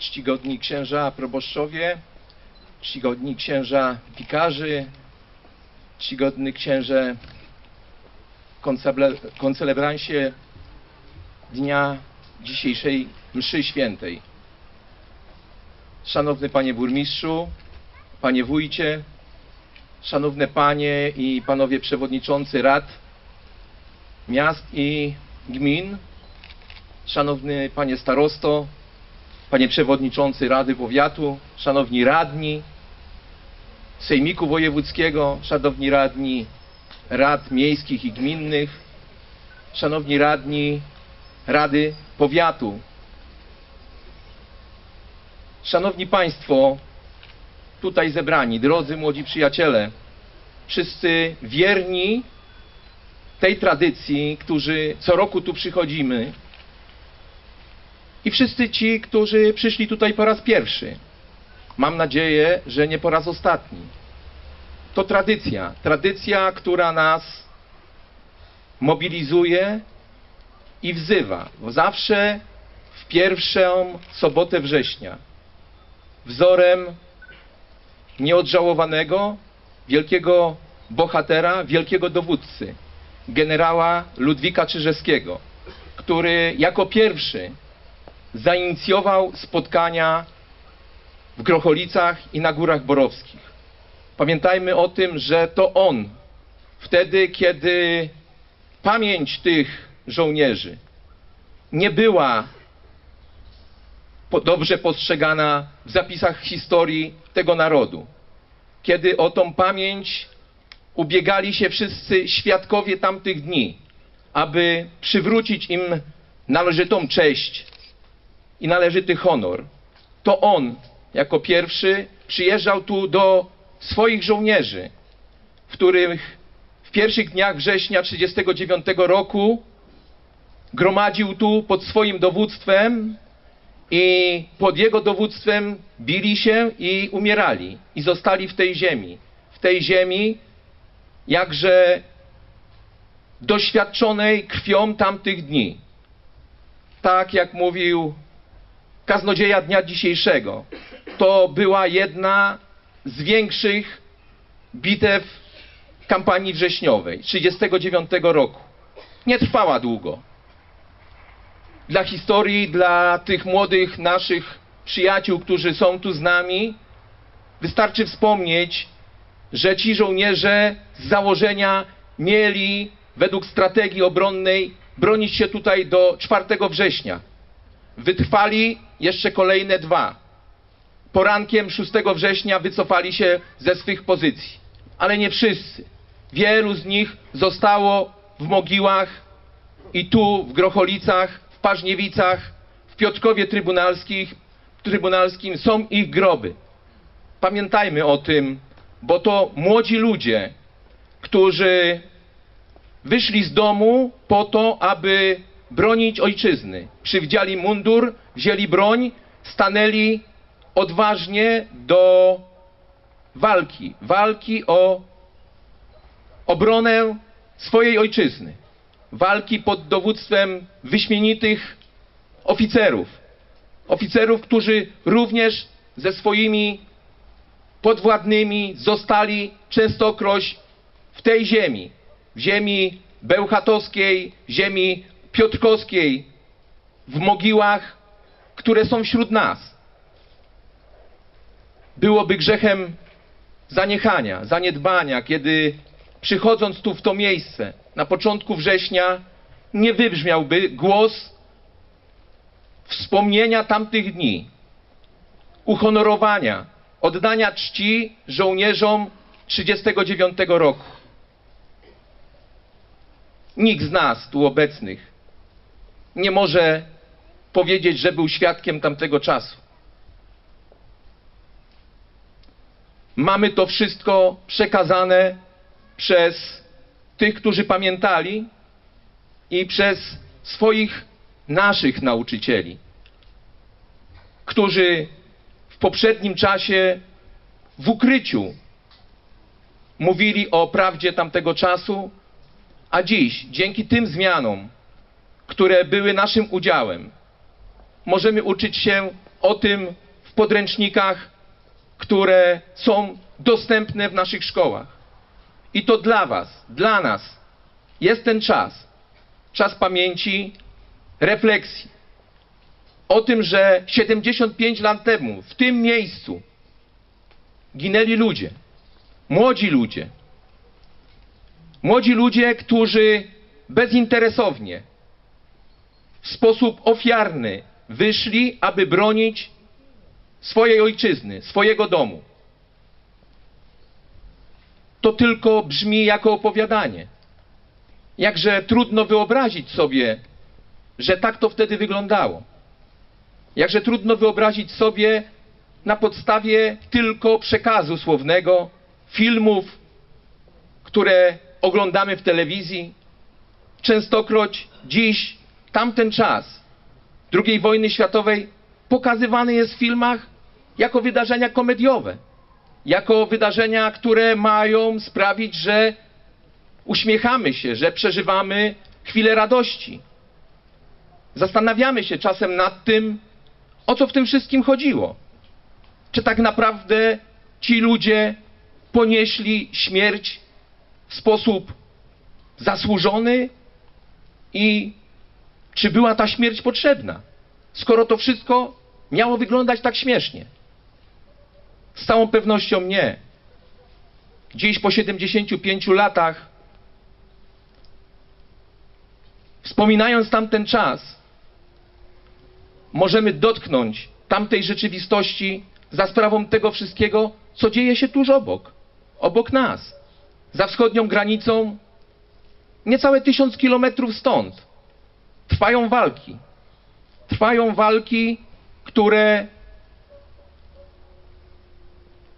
czcigodni księża proboszczowie, czcigodni księża wikarzy, czcigodny księże koncelebransie dnia dzisiejszej mszy świętej. Szanowny panie burmistrzu, panie wójcie, szanowne panie i panowie przewodniczący rad miast i gmin, szanowny panie starosto, panie przewodniczący Rady Powiatu, szanowni radni Sejmiku Wojewódzkiego, szanowni radni rad miejskich i gminnych, szanowni radni Rady Powiatu. Szanowni Państwo, tutaj zebrani, drodzy młodzi przyjaciele, wszyscy wierni tej tradycji, którzy co roku tu przychodzimy i wszyscy ci, którzy przyszli tutaj po raz pierwszy. Mam nadzieję, że nie po raz ostatni. To tradycja, tradycja, która nas mobilizuje i wzywa. Zawsze w pierwszą sobotę września wzorem nieodżałowanego, wielkiego bohatera, wielkiego dowódcy, generała Ludwika Czyżewskiego, który jako pierwszy zainicjował spotkania w Grocholicach i na Górach Borowskich. Pamiętajmy o tym, że to on wtedy, kiedy pamięć tych żołnierzy nie była dobrze postrzegana w zapisach historii tego narodu. Kiedy o tą pamięć ubiegali się wszyscy świadkowie tamtych dni, aby przywrócić im należytą cześć i należyty honor, to on jako pierwszy przyjeżdżał tu do swoich żołnierzy, w których w pierwszych dniach września 1939 roku gromadził tu pod swoim dowództwem i pod jego dowództwem bili się i umierali i zostali w tej ziemi. W tej ziemi jakże doświadczonej krwią tamtych dni. Tak jak mówił kaznodzieja dnia dzisiejszego, to była jedna z większych bitew kampanii wrześniowej 1939 roku. Nie trwała długo. Dla historii, dla tych młodych naszych przyjaciół, którzy są tu z nami, wystarczy wspomnieć, że ci żołnierze z założenia mieli według strategii obronnej bronić się tutaj do 4 września. Wytrwali jeszcze kolejne dwa. Porankiem 6 września wycofali się ze swych pozycji. Ale nie wszyscy. Wielu z nich zostało w mogiłach i tu w Grocholicach, w Paźniewicach, w Piotrkowie Trybunalskich, Trybunalskim są ich groby. Pamiętajmy o tym, bo to młodzi ludzie, którzy wyszli z domu po to, aby bronić ojczyzny. Przywdziali mundur, wzięli broń, stanęli odważnie do walki. Walki o obronę swojej ojczyzny. Walki pod dowództwem wyśmienitych oficerów. Oficerów, którzy również ze swoimi podwładnymi zostali częstokroć w tej ziemi. W ziemi bełchatowskiej, ziemi piotrkowskiej, w mogiłach, które są wśród nas. Byłoby grzechem zaniechania, zaniedbania, kiedy przychodząc tu w to miejsce na początku września nie wybrzmiałby głos wspomnienia tamtych dni, uhonorowania, oddania czci żołnierzom 1939 roku. Nikt z nas tu obecnych nie może powiedzieć, że był świadkiem tamtego czasu. Mamy to wszystko przekazane przez tych, którzy pamiętali i przez swoich naszych nauczycieli, którzy w poprzednim czasie w ukryciu mówili o prawdzie tamtego czasu, a dziś, dzięki tym zmianom, które były naszym udziałem, możemy uczyć się o tym w podręcznikach, które są dostępne w naszych szkołach. I to dla Was, dla nas jest ten czas, czas pamięci, refleksji. O tym, że 75 lat temu w tym miejscu ginęli ludzie, młodzi ludzie, młodzi ludzie, którzy bezinteresownie, w sposób ofiarny wyszli, aby bronić swojej ojczyzny, swojego domu. To tylko brzmi jako opowiadanie. Jakże trudno wyobrazić sobie, że tak to wtedy wyglądało. Jakże trudno wyobrazić sobie na podstawie tylko przekazu słownego, filmów, które oglądamy w telewizji. Częstokroć dziś, tamten czas II wojny światowej pokazywany jest w filmach jako wydarzenia komediowe, jako wydarzenia, które mają sprawić, że uśmiechamy się, że przeżywamy chwilę radości. Zastanawiamy się czasem nad tym, o co w tym wszystkim chodziło. Czy tak naprawdę ci ludzie ponieśli śmierć w sposób zasłużony i czy była ta śmierć potrzebna, skoro to wszystko miało wyglądać tak śmiesznie? Z całą pewnością nie. Dziś po 75 latach, wspominając tamten czas, możemy dotknąć tamtej rzeczywistości za sprawą tego wszystkiego, co dzieje się tuż obok, obok nas, za wschodnią granicą, niecałe tysiąc kilometrów stąd. Trwają walki. Trwają walki, które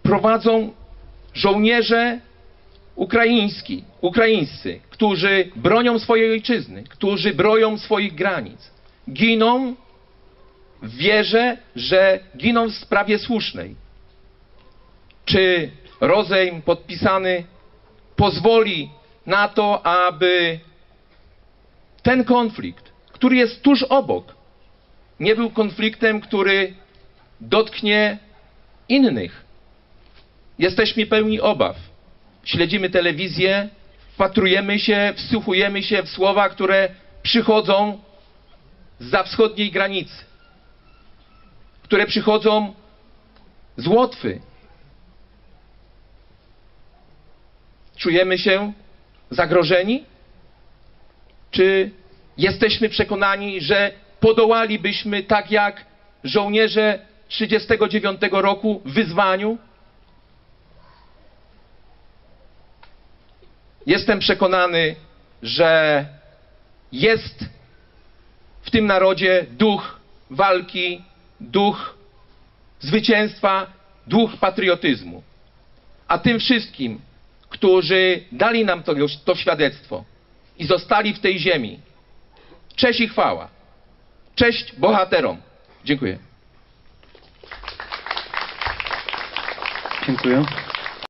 prowadzą żołnierze ukraiński, ukraińscy, którzy bronią swojej ojczyzny, którzy bronią swoich granic. Giną w wierze, że giną w sprawie słusznej. Czy rozejm podpisany pozwoli na to, aby ten konflikt, który jest tuż obok, nie był konfliktem, który dotknie innych. Jesteśmy pełni obaw. Śledzimy telewizję, wpatrujemy się, wsłuchujemy się w słowa, które przychodzą z wschodniej granicy, które przychodzą z Łotwy. Czujemy się zagrożeni? Czy jesteśmy przekonani, że podołalibyśmy tak jak żołnierze 1939 roku wyzwaniu? Jestem przekonany, że jest w tym narodzie duch walki, duch zwycięstwa, duch patriotyzmu. A tym wszystkim, którzy dali nam to, to świadectwo i zostali w tej ziemi, cześć i chwała. Cześć bohaterom. Dziękuję. Dziękuję.